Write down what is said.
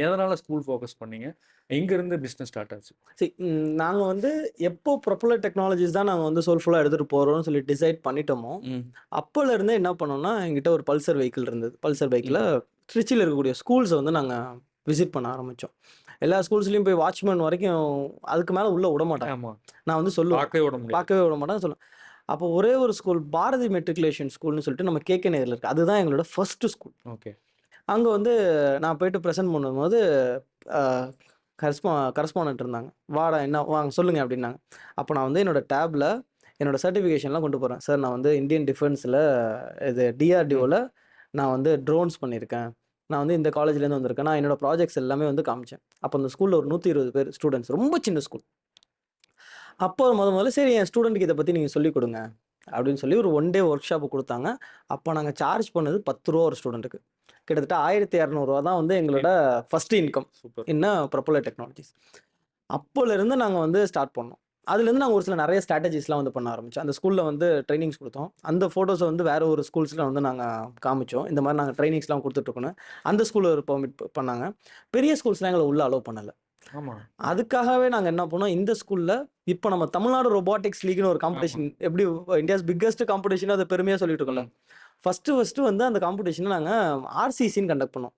எதனால school focus பண்ணீங்க? எங்க இருந்து பிசினஸ் ஸ்டார்ட் ஆச்சு சரி நாங்கள் வந்து எப்போ ப்ரொப்பலர் டெக்னாலஜிஸ் தான் நாங்கள் வந்து சோல்ஃபுல்லாக எடுத்துகிட்டு போகிறோம்னு சொல்லி டிசைட் பண்ணிட்டோமோ அப்போல இருந்தே என்ன பண்ணோம்னா எங்கிட்ட ஒரு பல்சர் வெஹிக்கிள் இருந்தது. பல்சர் பைக்கில் திருச்சியில் இருக்கக்கூடிய ஸ்கூல்ஸை வந்து நாங்கள் விசிட் பண்ண ஆரம்பித்தோம் எல்லா ஸ்கூல்ஸ்லேயும் போய் வாட்ச்மேன் வரைக்கும் அதுக்கு மேலே உள்ளே விட மாட்டேன் நான் வந்து சொல்லுவேன். பார்க்கவே விட பார்க்கவே விட மாட்டேன் சொல்லுவேன். அப்போ ஒரே ஒரு ஸ்கூல் பாரதி மெட்ரிகுலேஷன் ஸ்கூல்னு சொல்லிட்டு நம்ம கேகே நேரில் இருக்குது அதுதான் எங்களோட ஃபர்ஸ்ட் ஸ்கூல் ஓகே அங்கே வந்து நான் போயிட்டு ப்ரெசென்ட் பண்ணும்போது கரஸ்பா கரஸ்பாண்டன்ட் இருந்தாங்க. வாடா என்ன வாங்க சொல்லுங்க அப்படின்னாங்க. அப்போ நான் வந்து என்னோட டேப்பில் என்னோட சர்டிஃபிகேஷன்லாம் கொண்டு போகிறேன் சார் நான் வந்து இந்தியன் டிஃபென்ஸில் இது டிஆர்டிஓவில் நான் வந்து ட்ரோன்ஸ் பண்ணியிருக்கேன். நான் வந்து இந்த காலேஜ்லேருந்து வந்திருக்கேன். நான் என்னோட ப்ராஜெக்ட்ஸ் எல்லாமே வந்து காமிச்சேன். அப்போ அந்த ஸ்கூலில் ஒரு நூற்றி இருபது பேர் ஸ்டூடெண்ட்ஸ் ரொம்ப சின்ன ஸ்கூல் அப்போ முத முதல்ல சரி என் ஸ்டூடெண்ட்டுக்கு இதை பற்றி நீங்கள் சொல்லிக் கொடுங்க. அப்படின்னு சொல்லி ஒரு ஒன் டே ஒர்க் ஷாப்பு கொடுத்தாங்க. அப்போ நாங்கள் சார்ஜ் பண்ணது பத்து ரூபா ஒரு ஸ்டூடெண்ட்டுக்கு கிட்டத்தட்ட ஆயிரத்தி இரநூறுவா தான் வந்து எங்களோட ஃபர்ஸ்ட் இன்கம் சூப்பர் என்ன ப்ரொப்பலர் டெக்னாலஜிஸ் அப்போலேருந்து நாங்கள் வந்து ஸ்டார்ட் பண்ணோம். அதுலேருந்து நாங்கள் ஒரு சில நிறைய ஸ்ட்ராட்டஜிஸ்லாம் வந்து பண்ண ஆரம்பித்தோம் அந்த ஸ்கூலில் வந்து ட்ரைனிங்ஸ் கொடுத்தோம். அந்த ஃபோட்டோஸை வந்து வேறு ஒரு ஸ்கூல்ஸில் வந்து நாங்கள் காமிச்சோம். இந்த மாதிரி நாங்கள் ட்ரைனிங்ஸ்லாம் கொடுத்துட்ருக்கோன்னு அந்த ஸ்கூலில் ஒரு பெர்மிட் பண்ணாங்க. பெரிய ஸ்கூல்ஸ்லாம் எங்களை உள்ளே அலோவ் பண்ணலை. அதுக்காகவே நாங்கள் என்ன பண்ணோம் இந்த ஸ்கூலில் இப்போ நம்ம தமிழ்நாடு ரொபாட்டிக்ஸ் லீக்னு ஒரு காம்படிஷன் எப்படி இந்தியாஸ் பிக்கஸ்ட் காம்படிஷன் அதை பெருமையாக சொல்லிட்டு இருக்கோம்ல. ஃபஸ்ட்டு ஃபஸ்ட்டு வந்து அந்த காம்படிஷனை நாங்கள் ஆர்சிசின்னு கண்டக்ட் பண்ணோம்.